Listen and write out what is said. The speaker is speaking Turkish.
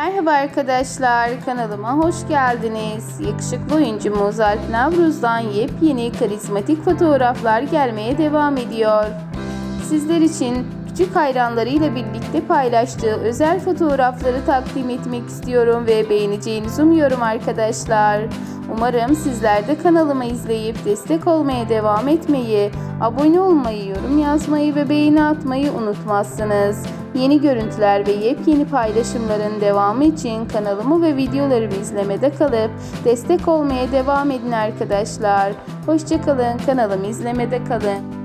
Merhaba arkadaşlar, kanalıma hoş geldiniz. Yakışıklı oyuncumuz Alp Navruz'dan yepyeni karizmatik fotoğraflar gelmeye devam ediyor. Sizler için küçük hayranlarıyla birlikte paylaştığı özel fotoğrafları takdim etmek istiyorum ve beğeneceğinizi umuyorum arkadaşlar. Umarım sizler de kanalımı izleyip destek olmaya devam etmeyi, abone olmayı, yorum yazmayı ve beğeni atmayı unutmazsınız. Yeni görüntüler ve yepyeni paylaşımların devamı için kanalımı ve videolarımı izlemede kalıp destek olmaya devam edin arkadaşlar. Hoşçakalın, kanalımı izlemede kalın.